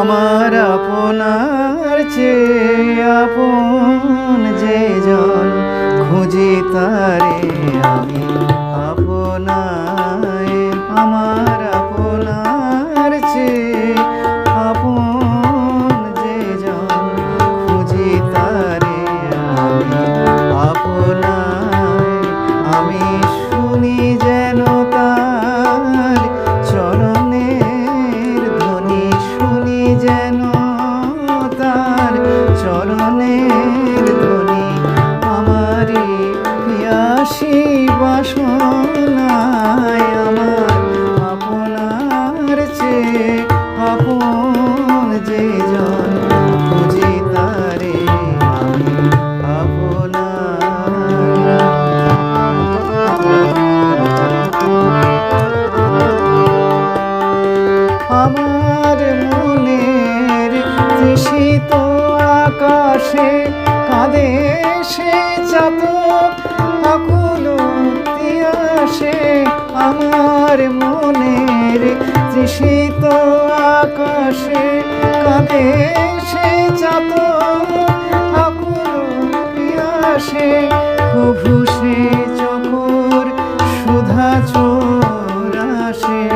আমার আপনার চে আপন যে জল খুঁজি তারে আমি। আকাশে কাঁদে সে চাতক, আকুল তিয়াসে আমার মনের তৃষিত আকাশে। কাঁদে সে চাতক, আকুল পিয়াসে কভু সে চকর, সুধা চোরাসে নিশীথে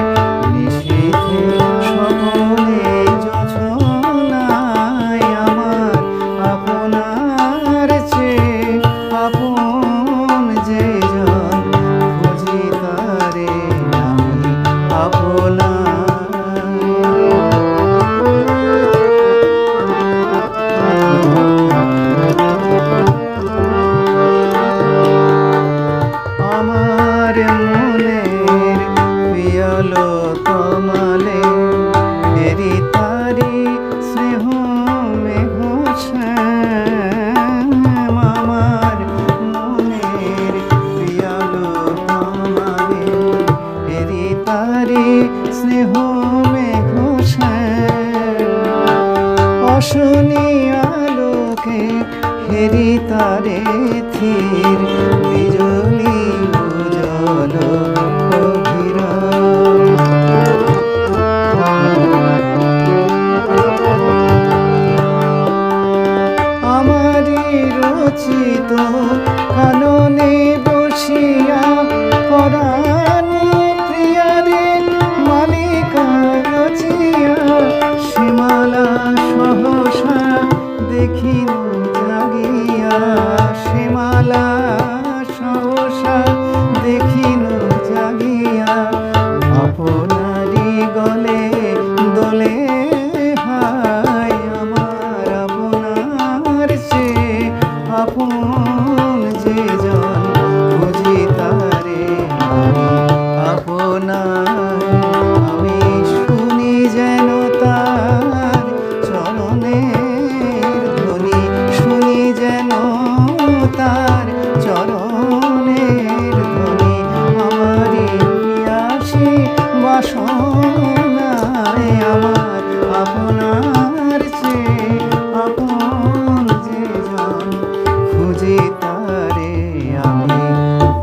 তমালে মেরি তারি স্নেহ মেঘ অশনি আলোকে হেরি তারে থির বিজলি উজল আমারি রচিত দোলে হায় আমার আপনার চেয়ে আপন যে জন খুঁজি তারে আপনার। আমি শুনি যেন তার চরণের ধ্বনি, শুনি যেন তার বাসনায় আমার আপনার চেয়ে আপন যে খুঁজি তারে আমি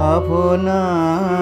আপনার